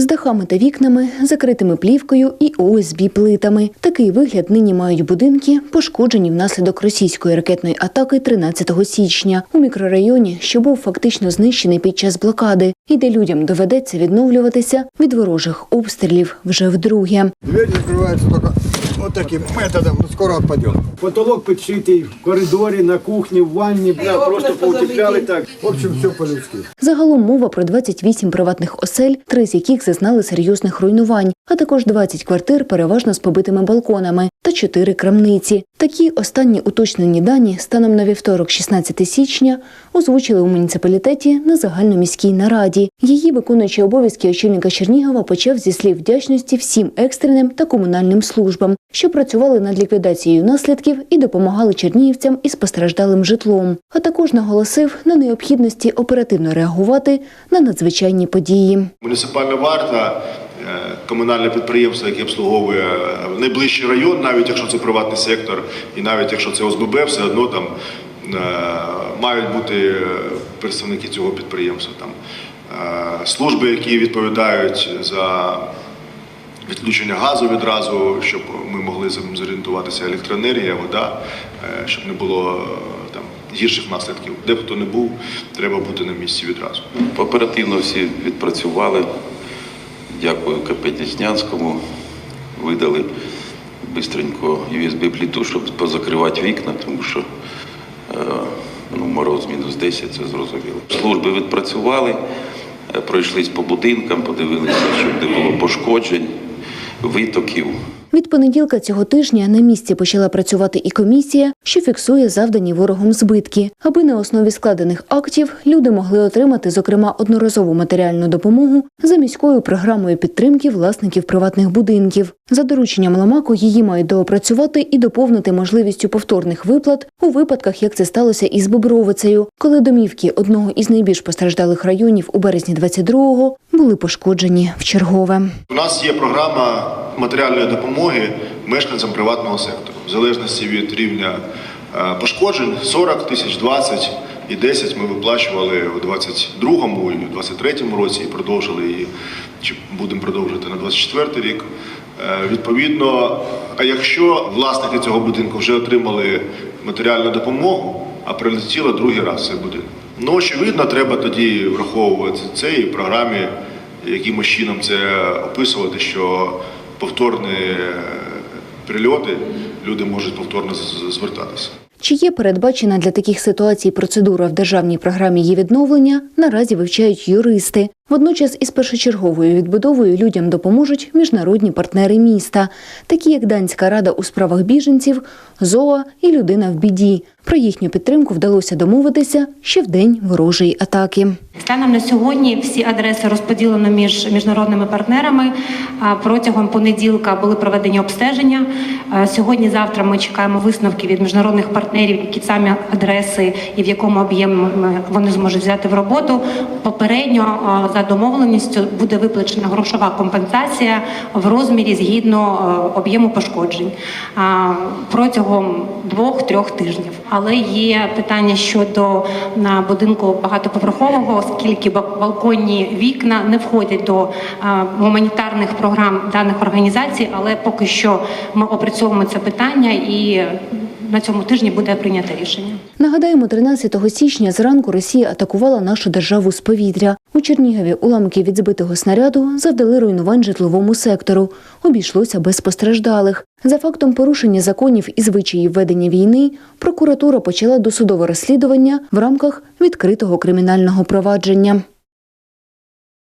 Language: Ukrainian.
з дахами та вікнами, закритими плівкою і ОСБ плитами. Такий вигляд нині мають будинки, пошкоджені внаслідок російської ракетної атаки 13 січня у мікрорайоні, що був фактично знищений під час блокади, і де людям доведеться відновлюватися від ворожих обстрілів вже вдруге. Двері закриваються вот таким методом, ну, скоро отпадет. Потолок підшитий в коридорі, на кухні, в ванні. Да, просто поутепляли так. В общем, все по-людски. Загалом мова про 28 приватних осель, три з яких зазнали серйозних руйнувань, а також 20 квартир, переважно з побитими балконами, та 4 крамниці. Такі останні уточнені дані станом на вівторок, 16 січня, озвучили у муніципалітеті на загальноміській нараді. Її виконуючий обов'язки очільника Чернігова почав зі слів вдячності всім екстреним та комунальним службам, що працювали над ліквідацією наслідків і допомагали чернігівцям із постраждалим житлом. А також наголосив на необхідності оперативно реагувати на надзвичайні події. Муніципальна варта, комунальне підприємство, яке обслуговує е, найближчий район, навіть якщо це приватний сектор, і навіть якщо це ОСББ, все одно там е, мають бути е, представники цього підприємства. Там е, служби, які відповідають за відключення газу відразу, щоб ми могли зорієнтуватися електроенергія, вода, е, щоб не було е, там гірших наслідків. Де б хто не був, треба бути на місці відразу. Оперативно всі відпрацювали. Дякую КП. Видали бистренько USB-пліту, щоб позакривати вікна, тому що е, ну, мороз мінус 10, це зрозуміло. Служби відпрацювали, е, пройшлись по будинкам, подивилися, щоб не було пошкоджень, витоків. Від понеділка цього тижня на місці почала працювати і комісія, що фіксує завдані ворогом збитки, аби на основі складених актів люди могли отримати, зокрема, одноразову матеріальну допомогу за міською програмою підтримки власників приватних будинків. За дорученням Ламаку її мають доопрацювати і доповнити можливістю повторних виплат у випадках, як це сталося із Бобровицею, коли домівки одного із найбільш постраждалих районів у березні 22-го були пошкоджені в чергове. У нас є програма матеріальної допомоги мешканцям приватного сектору, в залежності від рівня е, пошкоджень 40 тисяч, 20 і 10 ми виплачували у 22-му і у 23-му році і продовжили її, чи будемо продовжувати на 24-й рік. Е, Відповідно, а якщо власники цього будинку вже отримали матеріальну допомогу, а прилетіло другий раз цей будинок. Ну, очевидно, треба тоді враховувати це і в програмі якимось чином це описувати, що повторні е, прильоти люди можуть повторно звертатися. Чи є передбачена для таких ситуацій процедура в державній програмі її відновлення, наразі вивчають юристи. Водночас із першочерговою відбудовою людям допоможуть міжнародні партнери міста, такі як Данська рада у справах біженців, ЗОА і людина в біді. Про їхню підтримку вдалося домовитися ще в день ворожої атаки. Станом на сьогодні всі адреси розподілено між міжнародними партнерами. Протягом понеділка були проведені обстеження. Сьогодні-завтра ми чекаємо висновки від міжнародних партнерів, які самі адреси і в якому об'ємі вони зможуть взяти в роботу. Попередньо за домовленістю буде виплачена грошова компенсація в розмірі згідно об'єму пошкоджень протягом двох-трьох тижнів. Але є питання щодо будинку багатоповерхового, оскільки ба- балконні вікна не входять до гуманітарних програм даних організацій, але поки що ми опрацьовуємо це питання і на цьому тижні буде прийнято рішення. Нагадаємо, 13 січня зранку Росія атакувала нашу державу з повітря. У Чернігові уламки від збитого снаряду завдали руйнувань житловому сектору. Обійшлося без постраждалих. За фактом порушення законів і звичаїв ведення війни, прокуратура почала досудове розслідування в рамках відкритого кримінального провадження.